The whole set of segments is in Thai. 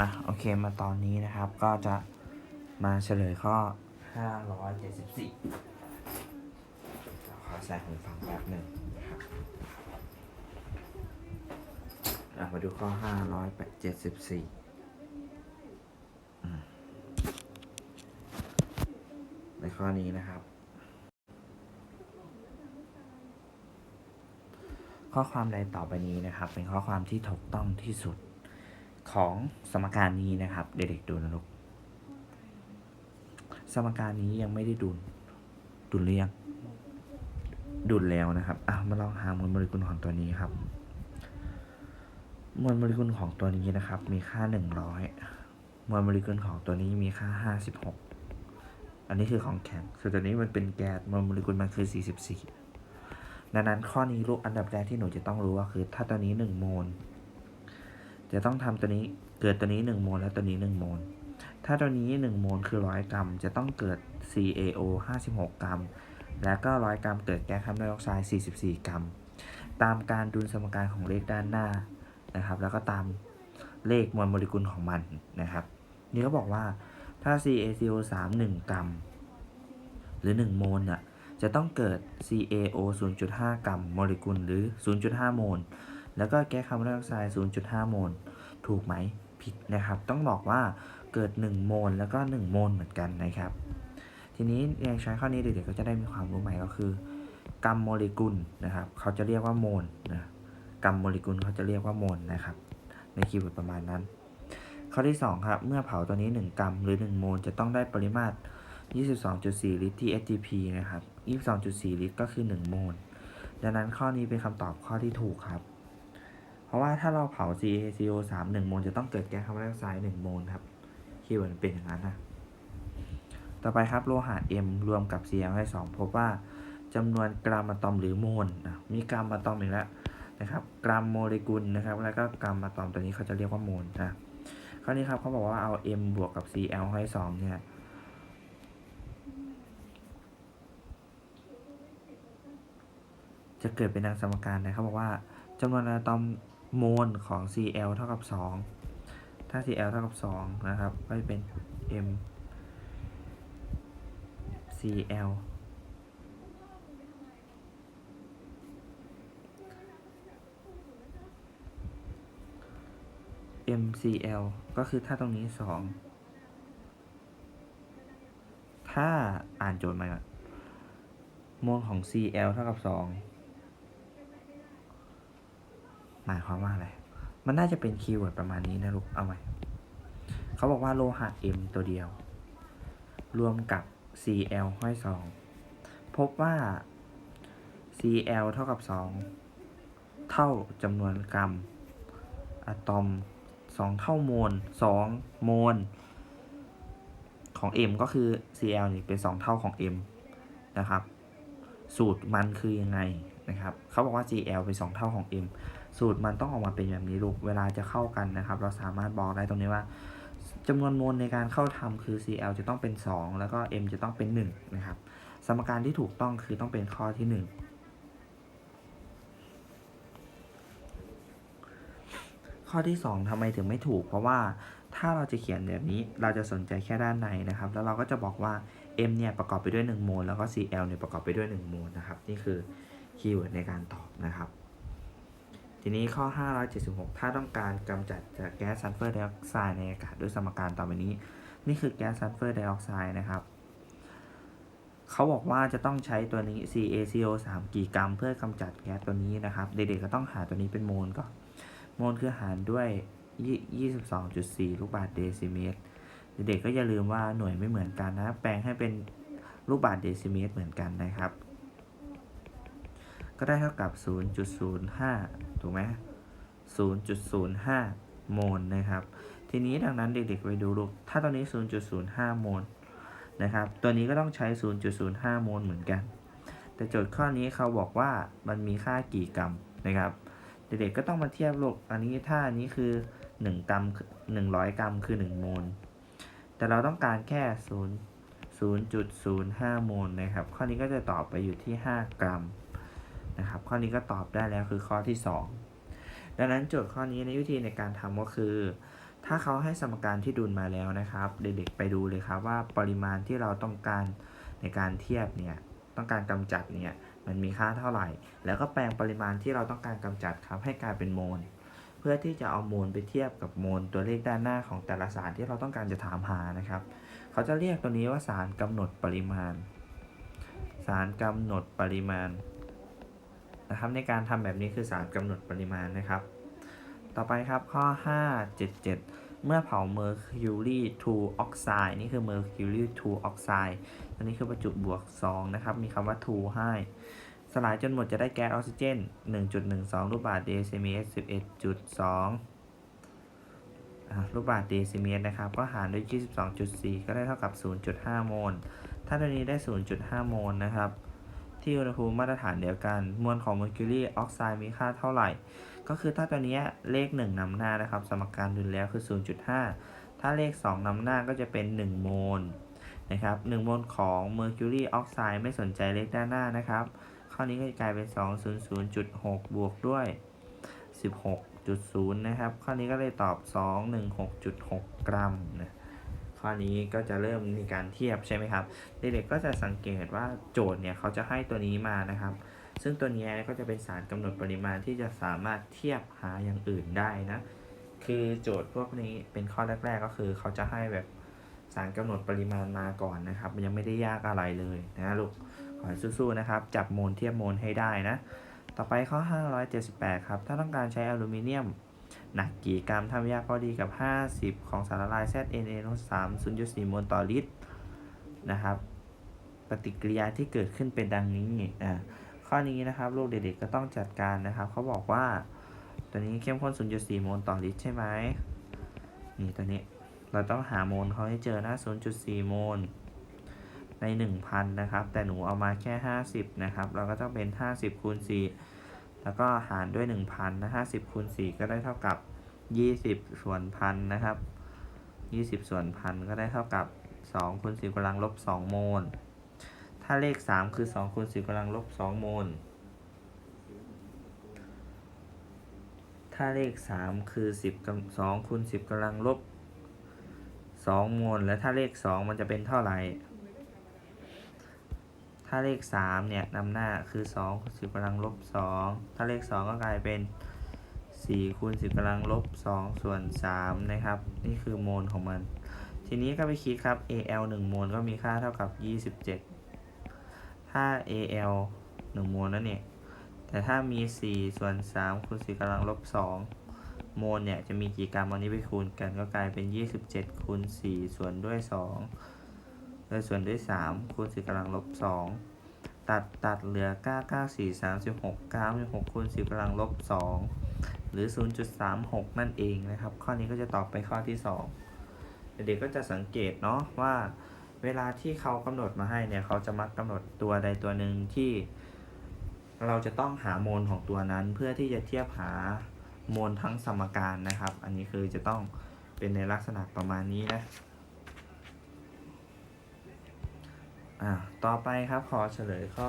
มาโอเคมาตอนนี้นะครับก็จะมาเฉลยข้อ 574ขอใส่หูฟังแป๊บหนึ่งนะครับอะมาดูข้อ 574 ในข้อนี้นะครับ ข้อความใดต่อไปนี้นะครับ เป็นข้อความที่ถูกต้องที่สุด ของสมการนี้นะครับ เด็กๆดูนะลูกสมการนี้ยังไม่ได้ดุลดุลเรียงดุลแล้วนะครับอะมาลองหามวลโมเลกุลของตัวนี้ครับ มวลโมเลกุลของตัวนี้นะครับ มีค่า100มวลโมเลกุลของตัวนี้มีค่า56อันนี้คือของแข็ง ส่วนตัวนี้มันเป็นแก๊สมวลโมเลกุลมันคือ44ดังนั้นข้อนี้ลูกอันดับแรกที่หนูจะต้องรู้ก็คือ ถ้าตัวนี้1โมล จะต้องทำตัวนี้เกิดตัวนี้ 1 โมลและตัวนี้ 1 โมล ถ้าตัวนี้ 1 โมลคือ 100 กรัม จะต้องเกิด CaO 56 กรัม และก็ 100 กรัมเกิดแก๊สคาร์บอนไดออกไซด์ 44 กรัม ตามการดุลสมการของเลขด้านหน้านะครับ แล้วก็ตามเลขมวลโมเลกุลของมันนะครับ นี่เขาบอกว่าถ้า CaCO3 1 กรัม หรือ 1 โมลน่ะจะต้องเกิด CaO 0.5 กรัมโมเลกุลหรือ 0.5 โมล แล้วก็แก๊สคาร์บอนไดออกไซด์ 0.5 โมล ถูกไหมผิดนะครับ ต้องบอกว่าเกิด 1 โมล แล้วก็ 1 โมลเหมือนกันนะครับ ทีนี้เรียนใช้ข้อนี้เด็กๆก็จะได้มีความรู้ใหม่ก็คือกรัมโมเลกุลนะครับเขาจะเรียกว่าโมลนะกรัมโมเลกุลเขาจะเรียกว่าโมลนะครับ ในคีย์เวิร์ดประมาณนั้น ข้อที่ 2 ครับ เมื่อเผาตัวนี้ 1 กรัมหรือ 1 โมล จะต้องได้ปริมาตร 22.4 ลิตรที่ SGP นะครับ 22.4 ลิตรก็คือ 1 โมล ดังนั้นข้อนี้เป็นคำตอบข้อที่ถูกครับ เพราะว่าถ้าเราเผา CaCO3 1โมลจะต้องเกิดแก๊สคาร์บอนไดออกไซด์1โมลครับคีย์เวิร์ดเป็นอย่างนั้นนะต่อไปครับโลหะ M รวมกับ Cl ให้2พบว่าจำนวนกรัมอะตอมหรือโมลนะมีกรัมอะตอมอีกแล้วนะครับกรัมโมเลกุลนะครับแล้วก็กรัมอะตอมตัวนี้เขาจะเรียกว่าโมลนะข้อนี้ครับเขาบอกว่าเอา M บวกกับ Cl ให้2เนี่ยจะเกิดเป็นดังสมการนะเขาบอกว่าจำนวนอะตอม โมลของ Cl เท่ากับ 2 ถ้า Cl เท่ากับ 2 นะครับ ก็จะเป็น M Cl MCl ก็คือถ้าตรงนี้ 2 ถ้าอ่านโจทย์มาโมลของ Cl เท่ากับ 2 หมายความว่าอะไร มันน่าจะเป็นคีย์เวิร์ดประมาณนี้นะลูก เอาไว้เขาบอกว่าโลหะ M ตัวเดียว รวมกับ Cl ห้อยสองพบว่า Cl เท่ากับ 2 เท่าจำนวนกรัม อะตอม 2 เท่าโมล 2 โมล ของ M ก็คือ Cl นี่เป็น 2 เท่าของ M นะครับ สูตรมันคือยังไงนะครับ เขาบอกว่า Cl เป็น 2 เท่าของ M สูตรมันต้องออกมาเป็นแบบนี้ลูก เวลาจะเข้ากันนะครับ เราสามารถบอกได้ตรงนี้ว่าจำนวนโมลในการเข้าทำคือ Cl จะต้องเป็น 2 แล้วก็ M จะต้องเป็น 1 นะครับ สมการที่ถูกต้องคือต้องเป็นข้อที่ 1 ข้อที่ 2ทำไมถึงไม่ถูก เพราะว่าถ้าเราจะเขียนแบบนี้เราจะสนใจแค่ด้านในนะครับ แล้วเราก็จะบอกว่า M เนี่ยประกอบไปด้วย1โมลแล้วก็ Cl เนี่ยประกอบไปด้วย1โมลนะครับ นี่คือคีย์เวิร์ดในการตอบนะครับ ทีนี้ข้อ 576 ถ้าต้องการกำจัดจากแก๊สซัลเฟอร์ไดออกไซด์ในอากาศด้วยสมการต่อไปนี้ นี่คือแก๊สซัลเฟอร์ไดออกไซด์นะครับ เขาบอกว่าจะต้องใช้ตัวนี้ CaCO3 กี่กรัม เพื่อกำจัดแก๊สตัวนี้นะครับ เด็กๆก็ต้องหาตัวนี้เป็นโมลก่อน โมลคือหารด้วย 22.4 ลูกบาศก์เดซิเมตร เด็กๆก็อย่าลืมว่าหน่วยไม่เหมือนกันนะ แปลงให้เป็นลูกบาศก์เดซิเมตรเหมือนกันนะครับ ก็ได้เท่ากับ 0.05 ถูกไหม0.05 โมลนะครับ ทีนี้ดังนั้นเด็กๆไปดูลูก ถ้าตอนนี้ 0.05 โมลนะครับ ตัวนี้ก็ต้องใช้ 0.05 โมลเหมือนกัน แต่โจทย์ข้อนี้เขาบอกว่ามันมีค่ากี่กรัมนะครับ เด็กๆก็ต้องมาเทียบลูก อันนี้ถ้าอันนี้คือ 1 กรัม 100 กรัมคือ 1 โมล แต่เราต้องการแค่ 0 0.05 โมลนะครับ ข้อนี้ก็จะตอบไปอยู่ที่ 5 กรัม นะครับ ข้อนี้ก็ตอบได้แล้วคือข้อที่ 2 ดังนั้นโจทย์ข้อนี้ในวิธีในการทำก็คือ ถ้าเขาให้สมการที่ดุลมาแล้วนะครับ เด็กๆไปดูเลยครับว่าปริมาณที่เราต้องการในการเทียบเนี่ยต้องการกำจัดเนี่ยมันมีค่าเท่าไหร่ แล้วก็แปลงปริมาณที่เราต้องการกำจัดครับให้กลายเป็นโมล เพื่อที่จะเอาโมลไปเทียบกับโมลตัวเลขด้านหน้าของแต่ละสารที่เราต้องการจะถามหานะครับ เขาจะเรียกตัวนี้ว่าสารกำหนดปริมาณ สารกำหนดปริมาณ นะครับ ในการทำแบบนี้คือสารกำหนดปริมาณนะครับ ต่อไปครับข้อ 577 เมื่อเผาเมอร์คิวรี2ออกไซด์นี่คือเมอร์คิวรี2ออกไซด์อันนี้คือประจุบวก 2 นะครับ มีคำว่า2ให้ สลายจนหมดจะได้แก๊สออกซิเจน 1.12 ลูกบาศก์เดซิเมตร11.2ลูกบาศก์เดซิเมตรนะครับ ก็หารด้วย 22.4 ก็ได้เท่ากับ 0.5 โมล ถ้าตัวนี้ได้ 0.5 โมลนะครับ ที่อุณหภูมิมาตรฐานเดียวกัน มวลของเมอร์คิวรีออกไซด์มีค่าเท่าไหร่ ก็คือถ้าตัวนี้เลข 1นำหน้านะครับ สมการดุลแล้วคือ 0.5 ถ้าเลข 2นำหน้าก็จะเป็น 1 โมลนะครับ1โมลของเมอร์คิวรีออกไซด์ไม่สนใจเลขด้านหน้านะครับ ข้อนี้ก็จะกลายเป็น 200.6 บวกด้วย 16.0 นะครับ ข้อนี้ก็เลยตอบ 216.6 กรัมนะ ข้อนี้ก็จะเริ่มมีการเทียบใช่ไหมครับ เด็กๆก็จะสังเกตว่าโจทย์เนี่ยเขาจะให้ตัวนี้มานะครับ ซึ่งตัวนี้ก็จะเป็นสารกำหนดปริมาณที่จะสามารถเทียบหาอย่างอื่นได้นะ คือโจทย์พวกนี้เป็นข้อแรก ๆ ก็คือเขาจะให้แบบสารกำหนดปริมาณมาก่อนนะครับ มันยังไม่ได้ยากอะไรเลยนะลูก ขอให้สู้ๆนะครับ จับโมลเทียบโมลให้ได้นะ ต่อไปข้อ 578 ครับ ถ้าต้องการใช้อลูมิเนียม หนักกี่กรัมทำยากพอดีกับ 50 ของสารละลาย ZNA03 0.4โมลต่อลิตรนะครับ ปฏิกิริยาที่เกิดขึ้นเป็นดังนี้อ่าข้อนี้นะครับลูกเด็กๆก็ต้องจัดการนะครับเขาบอกว่า ตัวนี้เข้มข้น 0.4 โมลต่อลิตรใช่ไหมนี่ตัวนี้เราต้องหาโมลเขาให้เจอนะ 0.4 โมลใน 1,000 นะครับ แต่หนูเอามาแค่ 50 นะครับ เราก็ต้องเป็น 50คูณ4 แล้วก็หารด้วย 1,000นะ50คูณ4ก็ได้เท่ากับ 20 ส่วนพันนะครับ 20 ส่วนพันก็ได้เท่ากับ2คูณ10กำลังลบ 2 โมล ถ้าเลข 3 คือ2คูณ10กำลังลบ 2 โมล ถ้าเลข 3 คือ 10กำ2คูณ10กำลังลบ 2 โมล แล้วถ้าเลข 2 มันจะเป็นเท่าไหร่ ถ้าเลข 3 เนี่ยนำหน้าคือ2คูณ10กำลังลบ 2 ถ้าเลข 2 ก็กลายเป็น 4 คูณ 10กำลังลบ 2 ส่วน 3 นะครับ นี่คือโมลของมัน ทีนี้ก็ไปคิดครับ AL 1 โมลก็มีค่าเท่ากับ 27 ถ้า AL 1 โมลนั่นเนี่ย แต่ถ้ามี 4 ส่วน 3 คูณ 10กำลังลบ 2 โมลเนี่ยจะมีกี่กรัมเอานี้ไปคูณกันก็กลายเป็น 27 คูณ 4 ส่วนด้วย 2 โดยส่วนด้วย 3 คูณ10กำลังลบ 2 ตัดตัดเหลือ 9 9 4 36 96คูณ10กำลังลบ 2 หรือ 0.36 นั่นเองนะครับ ข้อนี้ก็จะตอบไปข้อที่ 2 เด็กๆก็จะสังเกตเนาะว่า เวลาที่เขากำหนดมาให้เนี่ย เขาจะมักกำหนดตัวใดตัวหนึ่งที่ เราจะต้องหาโมลของตัวนั้นเพื่อที่จะเทียบหาโมลทั้งสมการนะครับ อันนี้คือจะต้องเป็นในลักษณะประมาณนี้นะ อ่าต่อไปครับขอเฉลยข้อ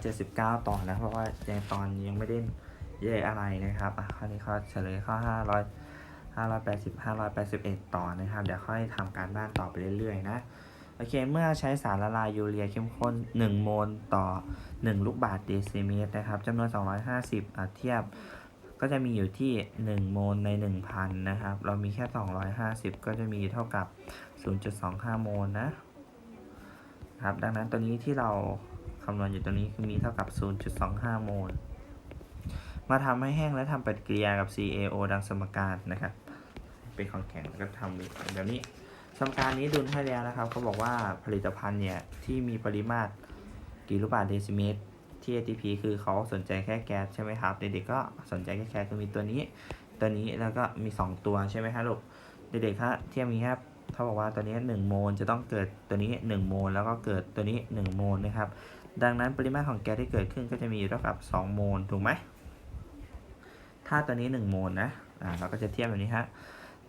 579 ต่อนะ เพราะว่าในตอนยังไม่ได้เย่อะไรนะครับอะข้อนี้ข้อเฉลยข้อ 500 580 581 ต่อนะครับ เดี๋ยวค่อยทำการบ้านต่อไปเรื่อยๆนะโอเค เมื่อใช้สารละลายยูเรียเข้มข้น 1 โมลต่อ 1 ลูกบาศก์เดซิเมตรนะครับจำนวน 250อะเทียบ ก็จะมีอยู่ที่ 1 โมลใน 1,000 นะครับ เรามีแค่ 250 ก็จะมีเท่ากับ 0.25 โมลนะ ครับ ดังนั้นตัวนี้ที่เราคำนวณอยู่ตัวนี้คือมีเท่ากับ 0.25 โมล มาทำให้แห้งและทำปฏิกิริยากับ CaO ดังสมการนะครับ เป็นของแข็งแล้วก็ทำแบบนี้ สมการนี้ดุลให้แล้วนะครับเขาบอกว่าผลิตภัณฑ์เนี่ย ที่มีปริมาตรกี่ลูกบาศก์เดซิเมตรที่ ATP คือเขาสนใจแค่แก๊สใช่ไหมครับ เด็กๆก็สนใจแค่แก๊สก็มีตัวนี้ ตัวนี้แล้วก็มี 2 ตัวใช่ไหมครับลูก เด็กๆฮะเทียบนี้ครับ เขาบอกว่าตัวนี้1โมลจะต้องเกิดตัวนี้ 1 โมลแล้วก็เกิดตัวนี้ 1 โมลนะครับ ดังนั้นปริมาตรของแก๊สที่เกิดขึ้นก็จะมีอยู่เท่ากับ 2 โมลถูกไหมถ้าตัวนี้ 1 โมลนะอ่าเราก็จะเทียบแบบนี้ฮะ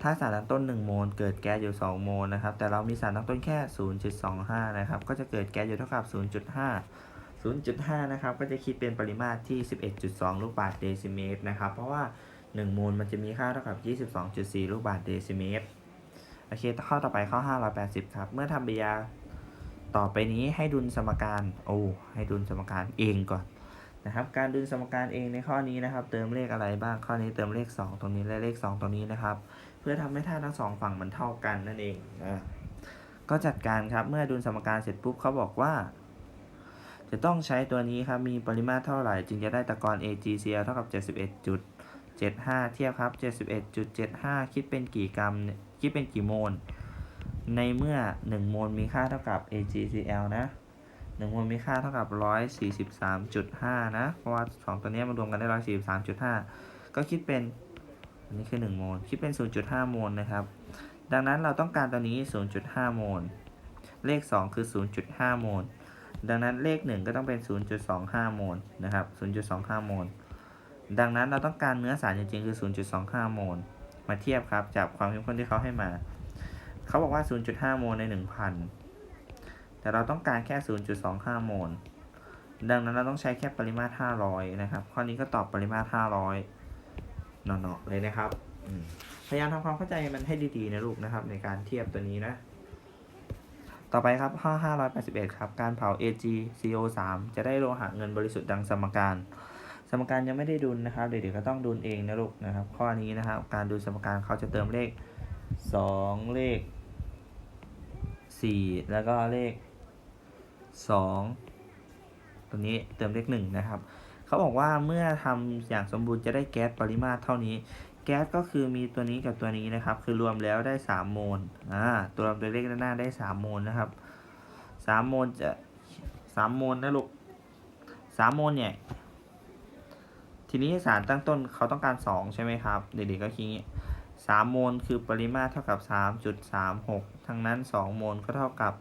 ถ้าสารตั้งต้น 1 โมลเกิดแก๊สอยู่ 2 โมลนะครับ แต่เรามีสารตั้งต้นแค่ 0.25 นะครับ ก็จะเกิดแก๊สอยู่เท่ากับ 0.5 0.5 นะครับ ก็จะคิดเป็นปริมาตรที่ 11.2 ลูกบาศก์เดซิเมตรนะครับ เพราะว่า 1 โมลมันจะมีค่าเท่ากับ 22.4 ลูกบาศก์เดซิเมตร โอเคข้อต่อไปข้อ 580 ครับ เมื่อทำปฏิกิริยาต่อไปนี้ให้ดุลสมการ โอ้ ให้ดุลสมการเองก่อนนะครับ การดุลสมการเองในข้อนี้นะครับ เติมเลขอะไรบ้าง ข้อนี้เติมเลข 2 ตรงนี้และเลข 2 ตรงนี้นะครับ เพื่อทำให้ท่าทั้งสองฝั่งมันเท่ากันนั่นเองอ่าก็จัดการครับ เมื่อดุลสมการเสร็จปุ๊บเขาบอกว่า จะต้องใช้ตัวนี้ครับ มีปริมาตรเท่าไหร่ จึงจะได้ตะกอน AgCl เท่ากับ 71.75 เทียบครับ 71.75 คิดเป็นกี่กรัมเนี่ย คิดเป็นกี่โมล ในเมื่อ 1 โมลมีค่าเท่ากับ AgCl นะ 1 โมลมีค่าเท่ากับ 143.5 นะ เพราะว่า 2 ตัวนี้มารวมกันได้ 143.5 ก็คิดเป็นอันนี้คือ 1 โมล คิดเป็น 0.5 โมลนะครับ ดังนั้นเราต้องการตัวนี้ 0.5 โมล เลข 2 คือ 0.5 โมล ดังนั้นเลข 1 ก็ต้องเป็น 0.25 โมลนะครับ 0.25 โมล ดังนั้นเราต้องการเนื้อสารจริงๆคือ 0.25 โมล มาเทียบครับจากความเข้มข้นที่เขาให้มา เขาบอกว่า 0.5 โมลใน 1,000 แต่เราต้องการแค่ 0.25 โมล ดังนั้นเราต้องใช้แค่ปริมาตร 500 นะครับ ข้อนี้ก็ตอบปริมาตร 500เนาะๆเลยนะครับ พยายามทำความเข้าใจมันให้ดีๆนะลูกนะครับ ในการเทียบตัวนี้นะ ต่อไปครับข้อ581 ครับ การเผา AgCO3 จะได้โลหะเงินบริสุทธิ์ดังสมการ สมการยังไม่ได้ดุลนะครับเด็กๆก็ต้องดุลเองนะลูกนะครับ ข้อนี้นะครับ การดุลสมการเขาจะเติมเลข 2 เลข 4 แล้วก็เลข 2 ตัวนี้เติมเลข1นะครับเขาบอกว่าเมื่อทำอย่างสมบูรณ์จะได้แก๊สปริมาตรเท่านี้ แก๊สก็คือมีตัวนี้กับตัวนี้นะครับ คือรวมแล้วได้ 3 โมลอ่าตัวรวมตัวเลขด้านหน้าได้ 3 โมลนะครับ 3 โมลจะ 3 โมลนะลูก 3 โมลเนี่ย ทีนี้สารตั้งต้นเขาต้องการ 2 ใช่ไหมครับ เด็กๆก็คิดอย่างงี้3โมลคือปริมาตรเท่ากับ 3.36 ทั้งนั้น 2 โมลก็เท่ากับ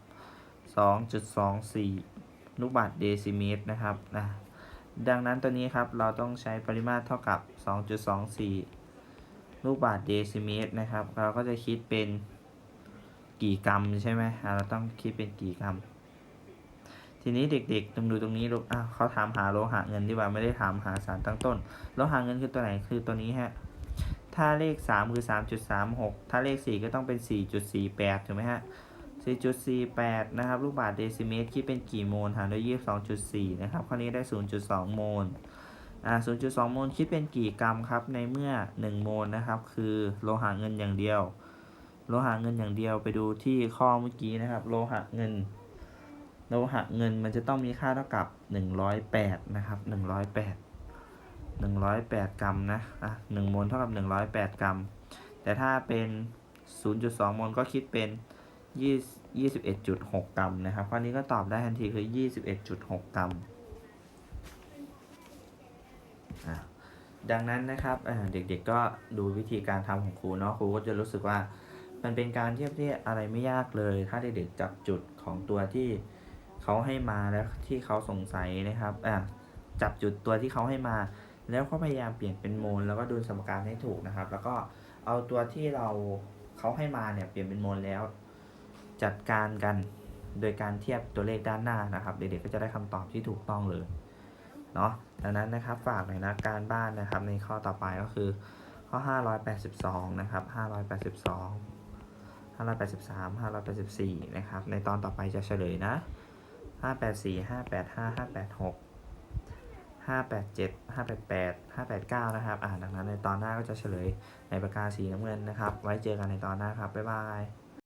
2.24 ลูกบาศก์เดซิเมตรนะครับนะดังนั้นตัวนี้ครับเราต้องใช้ปริมาตรเท่ากับ 2.24 ลูกบาศก์เดซิเมตรนะครับ เราก็จะคิดเป็นกี่กรัมใช่ไหมเราต้องคิดเป็นกี่กรัม ทีนี้เด็กๆต้องดูตรงนี้ลูกอะเขาถามหาโลหะเงินดีกว่าไม่ได้ถามหาสารตั้งต้น โลหะเงินคือตัวไหนคือตัวนี้ฮะ ถ้าเลข 3 คือ 3.36 ถ้าเลข 4 ก็ต้องเป็น 4.48 ถูกไหมฮะ 4.48 นะครับ ลูกบาศก์เดซิเมตรคิดเป็นกี่โมลหารด้วย 22.4 นะครับ ข้อนี้ได้ 0.2 โมล อ่า 0.2 โมลคิดเป็นกี่กรัมครับ ในเมื่อ 1 โมลนะครับ คือโลหะเงินอย่างเดียว โลหะเงินอย่างเดียวไปดูที่ข้อเมื่อกี้นะครับ โลหะเงิน โลหะเงินมันจะต้องมีค่าเท่ากับ 108 นะครับ 108 108 กรัมนะอะ1โมลเท่ากับ 108 กรัม แต่ถ้าเป็น 0.2โมลก็คิดเป็น 21.6 กรัมนะครับข้อนี้ก็ตอบได้ทันทีคือ 21.6 กรัมอะดังนั้นนะครับเด็กๆก็ดูวิธีการทำของครูเนาะครูก็จะรู้สึกว่ามันเป็นการเทียบเทียบอะไรไม่ยากเลย ถ้าเด็กๆจับจุดของตัวที่ เขาให้มาแล้วที่เขาสงสัยนะครับอะจับจุดตัวที่เขาให้มา แล้วก็พยายามเปลี่ยนเป็นโมล แล้วก็ดูสมการให้ถูกนะครับ แล้วก็เอาตัวที่เราเขาให้มาเนี่ยเปลี่ยนเป็นโมลแล้ว จัดการกันโดยการเทียบตัวเลขด้านหน้านะครับ เด็กๆก็จะได้คำตอบที่ถูกต้องเลยเนาะดังนั้นนะครับฝากหน่อยนะการบ้านนะครับในข้อต่อไปก็คือ ข้อ 582 นะครับ 582 583 584 นะครับ ในตอนต่อไปจะเฉลยนะ ห้าแปดสี่ห้าแปดห้าห้าแปดหกห้าแปดเจ็ดห้าแปดแปดห้าแปดเก้านะครับ อ่าดังนั้นในตอนหน้าก็จะเฉลยในประกาสีน้ำเงินนะครับ ไว้เจอกันในตอนหน้าครับ บ๊ายบาย